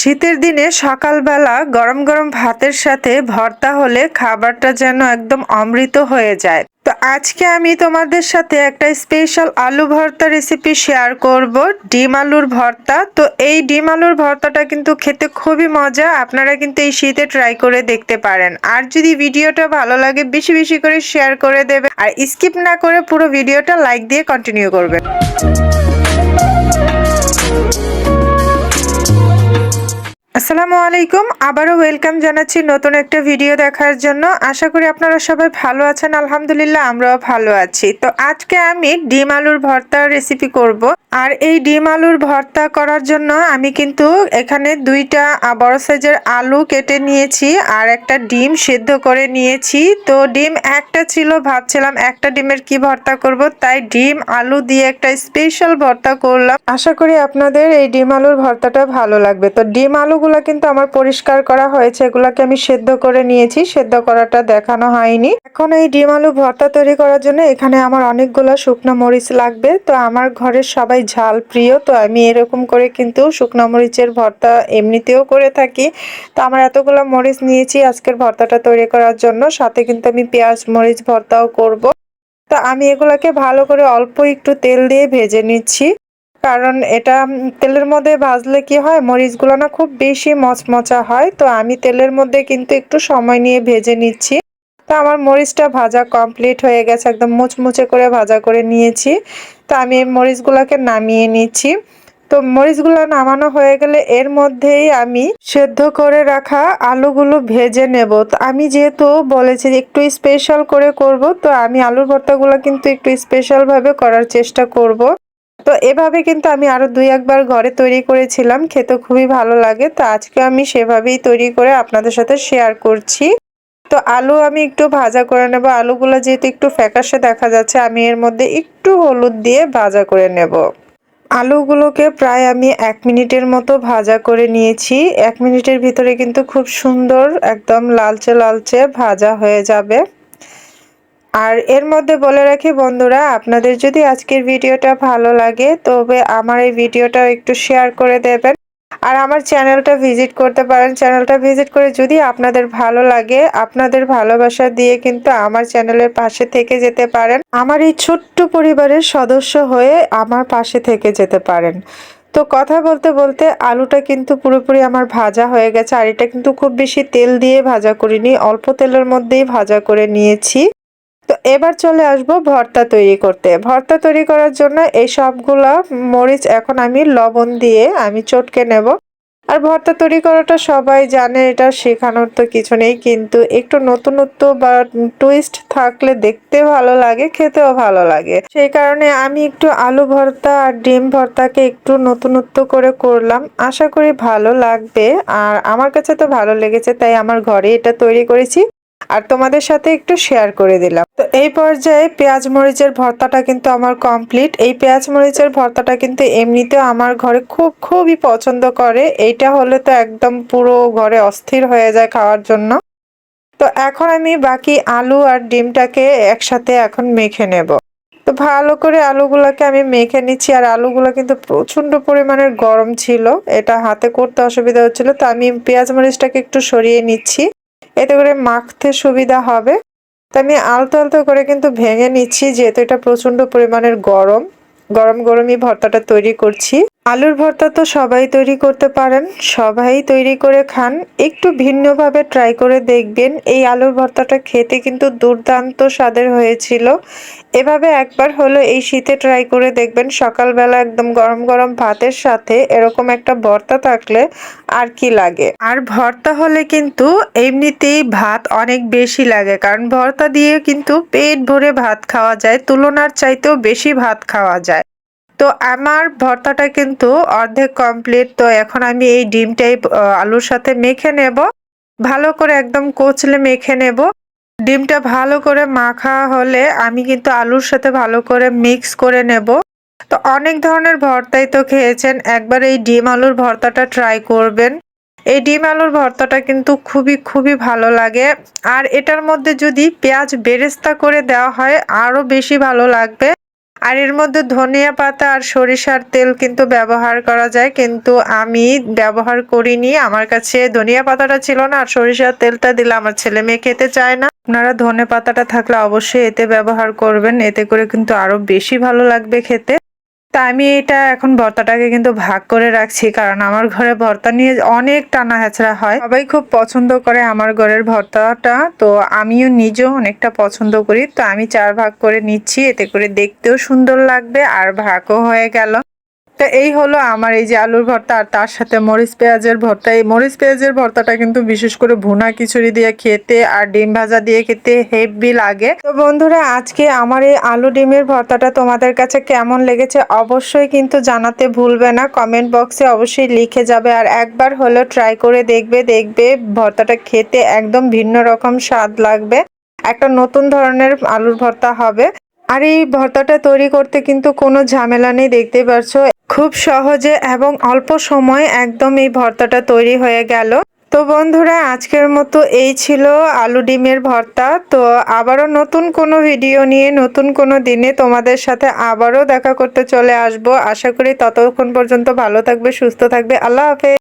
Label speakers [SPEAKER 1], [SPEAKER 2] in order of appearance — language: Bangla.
[SPEAKER 1] শীতের দিনে সকালবেলা গরম গরম ভাতের সাথে ভর্তা হলে খাবারটা যেন একদম অমৃত হয়ে যায়। তো আজকে আমি তোমাদের সাথে একটা স্পেশাল আলু ভর্তা রেসিপি শেয়ার করব, ডিম আলুর ভর্তা। তো এই ডিম আলুর ভর্তাটা কিন্তু খেতে খুবই মজা, আপনারা কিন্তু এই শীতে ট্রাই করে দেখতে পারেন। আর যদি ভিডিওটা ভালো লাগে, বেশি বেশি করে শেয়ার করে দেবে আর স্কিপ না করে পুরো ভিডিওটা লাইক দিয়ে কন্টিনিউ করবেন। আসসালামু আলাইকুম। আবারও ওয়েলকাম জানাচ্ছি নতুন একটা ভিডিও দেখার জন্য। আশা করি আপনারা সবাই ভালো আছেন। আলহামদুলিল্লাহ, আমরাও ভালো আছি। তো আজকে আমি ডিম আলুর ভর্তার রেসিপি করব। আর এই ডিম আলুর ভর্তা করার জন্য আমি কিন্তু এখানে দুইটা বড় সাইজের আলু কেটে নিয়েছি আর একটা ডিম সেদ্ধ করে নিয়েছি। তো ডিম একটা ছিল, ভাবছিলাম একটা ডিমের কি ভর্তা করব, তাই ডিম আলু দিয়ে একটা স্পেশাল ভর্তা করলাম। আশা করি আপনাদের এই ডিম আলুর ভর্তাটা ভালো লাগবে। তো ডিম আলুগুলো কিন্তু আমার পরিষ্কার করা হয়েছে। এগুলাকে আমি সেদ্ধ করে নিয়েছি। সেদ্ধ করাটা দেখানো হয়নি। এখন এই ডিম আলু ভর্তা তৈরি করার জন্য এখানে আমার অনেকগুলো শুকনো মরিচ লাগবে। তো আমার ঘরের সবাই ঝাল প্রিয়। তো আমি এরকম করে কিন্তু শুকনো মরিচের ভর্তা এমনিতেও করে থাকি। তো আমার এতগুলো মরিচ নিয়েছি আজকের ভর্তাটা তৈরি করার জন্য। সাথে কিন্তু আমি পেঁয়াজ মরিচ ভর্তাও করব। তো আমি এগুলাকে ভালো করে অল্প একটু তেল দিয়ে ভেজে নিচ্ছি। কারণ এটা তেলের মধ্যে ভাজলে কি হয়, মরিচগুলো না খুব বেশি মচমচা হয়। তো আমি তেলের মধ্যে কিন্তু একটু সময় নিয়ে ভেজে নিচ্ছি। তো আমার মরিচটা ভাজা কমপ্লিট হয়ে গেছে, একদম মুচমুচে করে ভাজা করে নিয়েছি। তো আমি এই মরিচগুলোকে নামিয়ে নিচ্ছি। তো মরিচগুলো নামানো হয়ে গেলে এর মধ্যেই আমি সেদ্ধ করে রাখা আলুগুলো ভেজে নেব। তো আমি যেহেতু বলেছি একটু স্পেশাল করে করব, তো আমি আলুর ভর্তাগুলো কিন্তু একটু স্পেশালভাবে করার চেষ্টা করব। তো এভাবে কিন্তু আমি আরও দুই একবার ঘরে তৈরি করেছিলাম, খেতে খুবই ভালো লাগে। তো আজকে আমি সেভাবেই তৈরি করে আপনাদের সাথে শেয়ার করছি। তো আলু আমি একটু ভাজা করে নেব। আলুগুলো যেহেতু একটু ফ্যাকাশে দেখা যাচ্ছে, আমি এর মধ্যে একটু হলুদ দিয়ে ভাজা করে নেব। আলুগুলোকে প্রায় আমি এক মিনিটের মতো ভাজা করে নিয়েছি। এক মিনিটের ভিতরে কিন্তু খুব সুন্দর, একদম লালচে লালচে ভাজা হয়ে যাবে। আর এর মধ্যে বলে রাখি বন্ধুরা, আপনাদের যদি আজকের ভিডিওটা ভালো লাগে, তবে আমার এই ভিডিওটাও একটু শেয়ার করে দেবেন। আর আমার চ্যানেলটা ভিজিট করতে পারেন। চ্যানেলটা ভিজিট করে যদি আপনাদের ভালো লাগে, আপনাদের ভালোবাসা দিয়ে কিন্তু আমার চ্যানেলের পাশে থেকে যেতে পারেন। আমার এই ছোট্ট পরিবারের সদস্য হয়ে আমার পাশে থেকে যেতে পারেন। তো কথা বলতে বলতে আলুটা কিন্তু পুরোপুরি আমার ভাজা হয়ে গেছে। আর এটা কিন্তু খুব বেশি তেল দিয়ে ভাজা করিনি, অল্প তেলের মধ্যেই ভাজা করে নিয়েছি। এবার চলে আসব ভর্তা তৈরি করতে। ভর্তা তৈরি করার জন্য এই সবগুলা মরিচ এখন আমি লবণ দিয়ে আমি চটকে নেব। আর ভর্তা তৈরি করাটা সবাই জানে, এটা শেখানোর তো কিছু নেই, কিন্তু একটু নতুনত্ব বা টুইস্ট থাকলে দেখতে ভালো লাগে, খেতেও ভালো লাগে। সেই কারণে আমি একটু আলু ভর্তা আর ডিম ভর্তাকে একটু নতুনত্ব করে করলাম। আশা করি ভালো লাগবে, আর আমার কাছে তো ভালো লেগেছে, তাই আমার ঘরে এটা তৈরি করেছি। আর তোমাদের সাথে একটু শেয়ার করে দিলাম। তো এই পর্যায়ে পেঁয়াজ মরিচের ভর্তাটা কিন্তু আমার কমপ্লিট এই পেঁয়াজ মরিচের ভর্তাটা কিন্তু এমনিতেও আমার ঘরে খুব, খুবই পছন্দ করে। এইটা হলে তো একদম পুরো ঘরে অস্থির হয়ে যায় খাওয়ার জন্য। তো এখন আমি বাকি আলু আর ডিমটাকে একসাথে এখন মেখে নেব। তো ভালো করে আলুগুলোকে আমি মেখে নিচ্ছি। আর আলুগুলো কিন্তু প্রচণ্ড পরিমাণের গরম ছিল। এটা হাতে করতে অসুবিধা হচ্ছিল। তো আমি পেঁয়াজ মরিচটাকে একটু সরিয়ে নিচ্ছি। এতে করে মাখতে সুবিধা হবে। তো আমি আলতো আলতো করে কিন্তু ভেঙে নিচ্ছি, যেহেতু এটা প্রচণ্ড পরিমাণের গরম। গরম গরমই ভর্তাটা তৈরি করছি। আলুর ভর্তা তো সবাই তৈরি করতে পারেন, সবাই তৈরি করে খান। একটু ভিন্নভাবে ট্রাই করে দেখবেন, এই আলুর ভর্তাটা খেতে কিন্তু দুর্দান্ত স্বাদের হয়েছিল। এভাবে একবার হলো এই শীতে ট্রাই করে দেখবেন, সকালবেলা একদম গরম গরম ভাতের সাথে এরকম একটা ভর্তা থাকলে আর কি লাগে। আর ভর্তা হলে কিন্তু এমনিতেই ভাত অনেক বেশি লাগে, কারণ ভর্তা দিয়ে কিন্তু পেট ভরে ভাত খাওয়া যায়, তুলনার চাইতেও বেশি ভাত খাওয়া যায়। তো আমার ভর্তাটা কিন্তু অর্ধেক কমপ্লিট তো এখন আমি এই ডিমটাই আলুর সাথে মেখে নেব। ভালো করে একদম কোচলে মেখে নেব। ডিমটা ভালো করে মাখা হলে আমি কিন্তু আলুর সাথে ভালো করে মিক্স করে নেব। তো অনেক ধরনের ভর্তাই তো খেয়েছেন, একবার এই ডিম আলুর ভর্তাটা ট্রাই করবেন। এই ডিম আলুর ভর্তাটা কিন্তু খুবই খুবই ভালো লাগে। আর এটার মধ্যে যদি পেঁয়াজ বেরেস্তা করে দেওয়া হয়, আরও বেশি ভালো লাগবে। আর এর মধ্যে ধনিয়া পাতা আর সরিষার তেল কিন্তু ব্যবহার করা যায়, কিন্তু আমি ব্যবহার করিনি। আমার কাছে ধনিয়া পাতাটা ছিল না, আর সরিষার তেলটা দিলে আমার ছেলে মেয়ে খেতে চায় না। আপনারা ধনে পাতাটা থাকলে অবশ্যই এতে ব্যবহার করবেন, এতে করে কিন্তু আরও বেশি ভালো লাগবে খেতে। তা আমি এটা এখন ভর্তাটাকে কিন্তু ভাগ করে রাখছি, কারণ আমার ঘরে ভর্তা নিয়ে অনেক টানা হেঁচড়া হয়। সবাই খুব পছন্দ করে আমার ঘরের ভর্তাটা, তো আমিও নিজেও অনেকটা পছন্দ করি। তো আমি চার ভাগ করে নিচ্ছি, এতে করে দেখতেও সুন্দর লাগবে আর ভাগও হয়ে গেল। তো এই হলো আমার এই যে আলুর ভর্তা আর তার সাথে মরিচ পেঁয়াজের ভর্তা। এই মরিচ পেঁয়াজের ভর্তাটা কিন্তু বিশেষ করে ভুনা খিচুড়ি দিয়ে খেতে আর ডিম ভাজা দিয়ে খেতে হেভি লাগে। তো বন্ধুরা, আজকে আমার এই আলু ডিমের ভর্তাটা তোমাদের কাছে কেমন লেগেছে অবশ্যই কিন্তু জানাতে ভুলবে না। কমেন্ট বক্সে অবশ্যই লিখে যাবে আর একবার হলেও ট্রাই করে দেখবে দেখবে ভর্তাটা খেতে একদম ভিন্ন রকম স্বাদ লাগবে। একটা নতুন ধরনের আলুর ভর্তা হবে। আর এই ভর্তাটা তৈরি করতে কিন্তু কোনো ঝামেলা নেই, দেখতেই পারছ। খুব সহজে এবং অল্প সময় একদম এই ভর্তাটা তৈরি হয়ে গেল। তো বন্ধুরা, আজকের মতো এই ছিল আলু ডিমের ভর্তা। তো আবারও নতুন কোনো ভিডিও নিয়ে, নতুন কোনো দিনে তোমাদের সাথে আবারও দেখা করতে চলে আসব। আশা করি ততক্ষণ পর্যন্ত ভালো থাকবে, সুস্থ থাকবে। আল্লাহ হাফেজ।